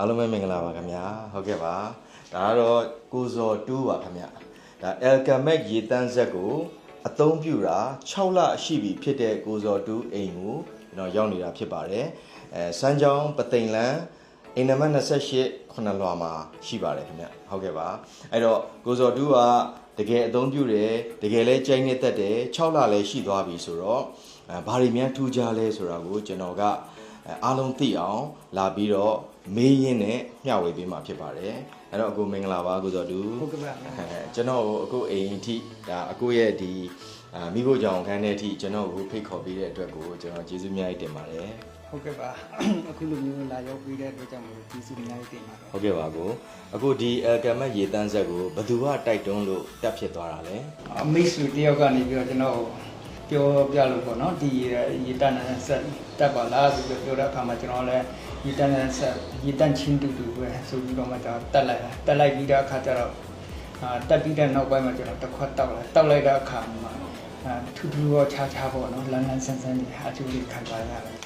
အားလုံးပဲမင်္ဂလာပါခင်ဗျာဟုတ်ကဲ့ပါဒါကတော့ကိုဇော်တူးပါခင်ဗျာဒါ Alchemist ရေတန်းဆက်ကိုအသုံးပြုတာ6လရှိပြီဖြစ်တဲ့ကိုဇော်တူးအိမ်ကိုကျွန်တော်ရောက်နေတာဖြစ်ပါတယ်အဲစမ်းချောင်းပသိမ်လန်းအိမ်နံပါတ်28ခုနှစ်လွှာမှာရှိပါတယ်ခင်ဗျဟုတ်ကဲ့ပါအဲ့တော့ကိုဇော်တူးကတကယ်အသုံးပြုတယ်တကယ်လဲကြိုက်နေတတ်တယ်6လလည်းရှိသွားပြီဆိုတော့အဲဘာတွေများထူးခြားလဲဆိုတာကိုကျွန်တော်က အဲအားလုံးသိအောင်လာပြီးတော့မေးရင်းနဲ့မျှဝေပေးမှာဖြစ်ပါတယ်အဲ့တော့အကိုမင်္ဂလာပါကိုဇော်တူဟုတ်ကဲ့ပါအဲကျွန်တော်ကိုအခုအိမ်အထိဒါအကိုရဲ့ဒီအာမိဖို့ကြောင့်ခန်းတဲ့အထိကျွန်တော်ကိုဖိတ်ခေါ်ပေးတဲ့အတွက်ကိုကျွန်တော်ကျေးဇူးများကြီးတင်ပါတယ်ဟုတ်ကဲ့ပါအခုလိုမျိုးလာရောက်ပြီးတဲ့အတွက်ကြောင့်မို့ကျေးဇူးအများကြီးတင်ပါတယ်ဟုတ်ကဲ့ပါကိုအခုဒီအယ်ကမတ်ရေတန်းဆက်ကိုဘယ်သူကတိုက်တွန်းလို့တက်ဖြစ်သွားတာလဲအမိတ်ဆွေတယောက်ကနေပြီးတော့ကျွန်တော် ပြောပြလို့ပေါ့နော်ဒီရေတန်းနဲ့ဆက်တက်ပါလားဆိုပြီးပြောတဲ့အခါမှာကျွန်တော်လည်းရေတန်းနဲ့ဆက်ရေတန်းချင်းတူတူပဲဆိုပြီးတော့မှကျွန်တော်တက်လိုက်တာတက်လိုက်ပြီးတဲ့အခါကျတော့အာတက်ပြီးတဲ့နောက်ပိုင်းမှာကျွန်တော်တစ်ခွက်တောက်လိုက်တောက်လိုက်တဲ့အခါမှာအာထူးထူးရောခြားခြားပေါ့နော်လန်းလန်းဆန်းဆန်းဒီအကျိုးလေးခံစားရတယ်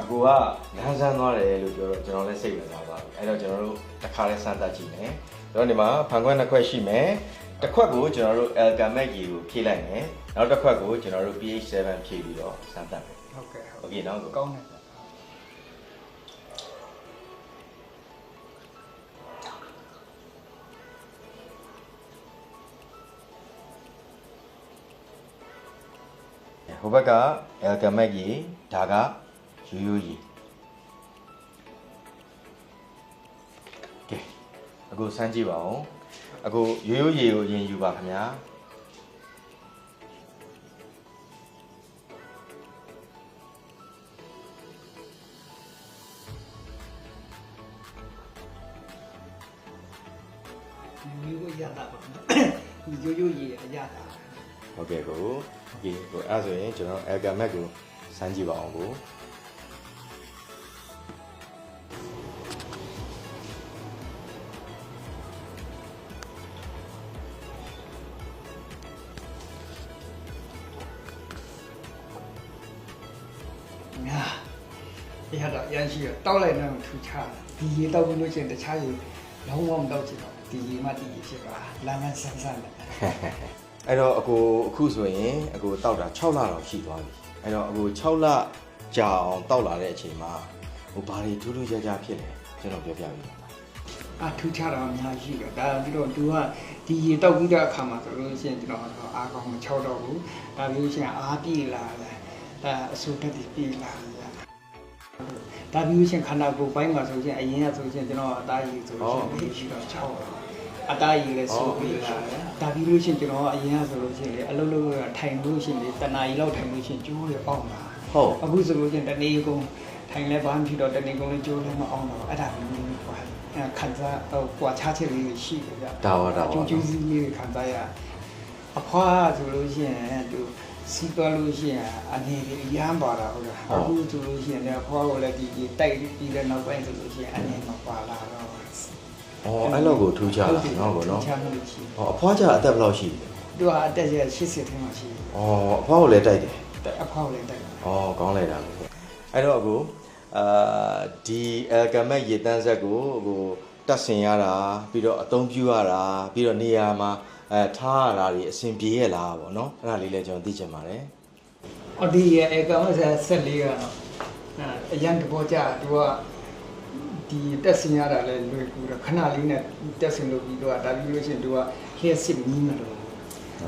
အကိုကလမ်းဆန်းသွားတယ်လို့ပြောတော့ကျွန်တော်လည်းစိတ်ဝင်စားပါဘူးအဲ့တော့ကျွန်တော်တို့တစ်ခါလဲစမ်းသပ်ကြည့်မယ်ကျွန်တော်ဒီမှာဖန်ခွက်နှစ်ခွက်ရှိမယ် တစ်ခွက်ကိုကျွန်တော်တို့ alchemist ရေကိုဖြည့်လိုက်မယ်နောက်တစ်ခွက်ကိုကျွန်တော်တို့ pH 7ဖြည့်ပြီးတော့စမ်းသပ်မယ် ဟုတ်ကဲ့ဟုတ် โอเคနော်ကို ကောင်းတယ် ဟိုဘက်က alchemist ရေဒါကရိုးရိုးရေကဲအခုစမ်းကြည့်ပါဦး အခုရိုးရိုးရေကိုအရင်ယူပါခင်ဗျာရိုးရိုးရတာပါရိုးရိုးရေရတာဟုတ်ကဲ့ကိုဒီကိုအဲဆိုရင်ကျွန်တော်အယ်ဂါမက်ကိုစမ်းကြည့်ပါအောင်ကို ရတာရမ်းရှိရတောက်လိုက်တော့ထူချဒီရေတောက်ပြီးလို့ရှိရင်တခြားရေလုံးဝမတောက်ချင်တော့ဒီရေမှဒီရေဖြစ်ပါလမ်းလမ်းဆန်းဆန်းနဲ့အဲ့တော့အကိုအခုဆိုရင်အကိုတောက်တာ6လတော့ရှိသွားပြီအဲ့တော့အကို6လကြာအောင်တောက်လာတဲ့အချိန်မှာဟိုဘာတွေထူးထူးခြားခြားဖြစ်လဲကျွန်တော်ပြောပြပေးပါမယ်အထူချတာအများကြီးတယ်ဒါပြီးတော့သူကဒီရေတောက်ပြီးတဲ့အခါမှာဆိုလို့ရှိရင်ကျွန်တော်တော့အားကောင်းမချောက်တော့ဘူးဒါပြီးလို့ရှိရင်အားပြေလာတယ်ဒါအဆူတက်ပြီးပြေလာတယ် ဒါပြီးလို့ရှိရင်ခန္ဓာကိုယ်ပိုင်းမှာဆိုရင်အရင်ကဆိုရင်ကျွန်တော်အသားရည်ဆိုလို့ရှိရင်ရှိတော့ချောက်တယ်အသားရည်လည်းဆိုပြီးလာတယ်ဒါပြီးလို့ရှိရင်ကျွန်တော်အရင်ကဆိုလို့ရှိရင်လေအလုပ်လုပ်ရထိုင်လို့ရှိရင်လေတနာရီလောက်ထိုင်လို့ရှိရင်ကျိုးရပေါက်လာဟုတ်အခုဆိုလို့ရှိရင်တနေ့ကုန်ထိုင်လဲဘာမှဖြစ်တော့တနေ့ကုန်လေးကျိုးလဲမအောင်တော့အဲ့ဒါမျိုးကွာအဲခံစားဟိုကွာခြားချက်လေးတွေရှိတယ်ဗျဒါပါဒါပါကျိုးကျိုးစီးလေးတွေခံစားရအဖွားဆိုလို့ရှိရင်သူ စီးသွားလို့ရှိရင်အနေတွေရမ်းပါတာဟုတ်လားအခုဆိုလို့ရှိရင်လည်းအဖွားကိုလည်းဒီဒီတိုက်ပြီးတဲ့နောက်ပိုင်းဆိုလို့ရှိရင်အနေမပါလာတော့အော်အဲ့လောက်ကိုထူးခြားလာနော်ကိုနော်ထူးခြားမှုတွေရှိဟောအဖွားကြအသက်ဘယ်လောက်ရှိလဲသူကအတက်ရ80ထင်းမှရှိအော်အဖွားကိုလည်းတိုက်တယ်တယ်အဖွားကိုလည်းတိုက်တယ်။အော်ကောင်းလိုက်တာလို့။အဲ့တော့အခုအာဒီ alchemist ရေတန်းဆက်ကိုအခုတက်ဆင်ရတာပြီးတော့အသုံးပြုရတာပြီးတော့နေရာမှာ အဲထားရတာတွေအဆင်ပြေရဲ့လားပေါ့နော်။အဲ့ဒါလေးလည်းကျွန်တော်သိချင်ပါတယ်။အော်ဒီရဲ့အကောင်ဆက်ဆက်လေးကတော့အဲအရန်တဘောကြသူကဒီတက်စင်ရတာလဲလွယ်ကူတာခဏလေးနဲ့တက်စင်လို့ပြီးတော့ဒါပြီးလို့ရှိရင်သူကလျှက်စစ်မီးမလို့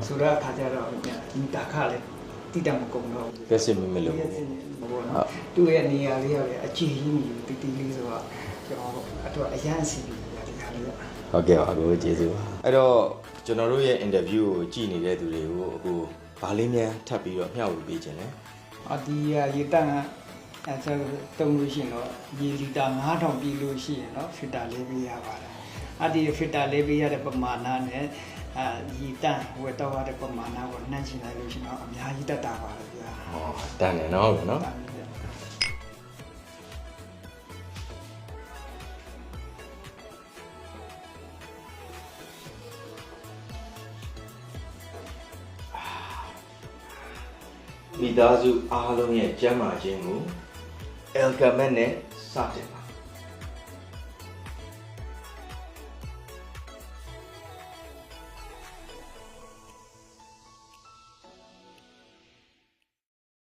ဆိုတော့အခါကျတော့ဒီတာခလည်းတိတမကုန်တော့။ပြည့်စင်မမလို့လျှက်စစ်ဘောနော်သူ့ရဲ့နေရာလေးရတယ်အခြေကြီးမီတီတီလေးဆိုတော့ကျွန်တော်အတော့အရန်စီပြီးရတယ်ခါလေးက။ ဟုတ်ကဲ့ပါအခုကျေးဇူးပါ။အဲ့တော့ကျွန်တော်တို့ရဲ့ interview ကိုကြည့်နေတဲ့သူတွေကိုအခုဗာလေးများထပ်ပြီးတော့မျှဝေပေးခြင်းလဲအဒီရေတန်အဲဆိုတုံးလို့ရှိရင်တော့ရေလီတာ9000ပြည်လို့ရှိရင်တော့ဖစ်တာလေးပေးရပါတယ်အဒီဖစ်တာလေးပေးရတဲ့ပမာဏနဲ့အာရေတန်ဝတ်တော့ရတဲ့ပမာဏကိုနှိုင်းချင်လိုက်လို့ရှိရင်တော့အများကြီးတက်တာပါလေဗျာ။ဟောတန်တယ်နော်နော်တန် မိသားစုအားလုံးရဲ့ကျန်းမာခြင်းကို alchemist နဲ့စတင်ပါ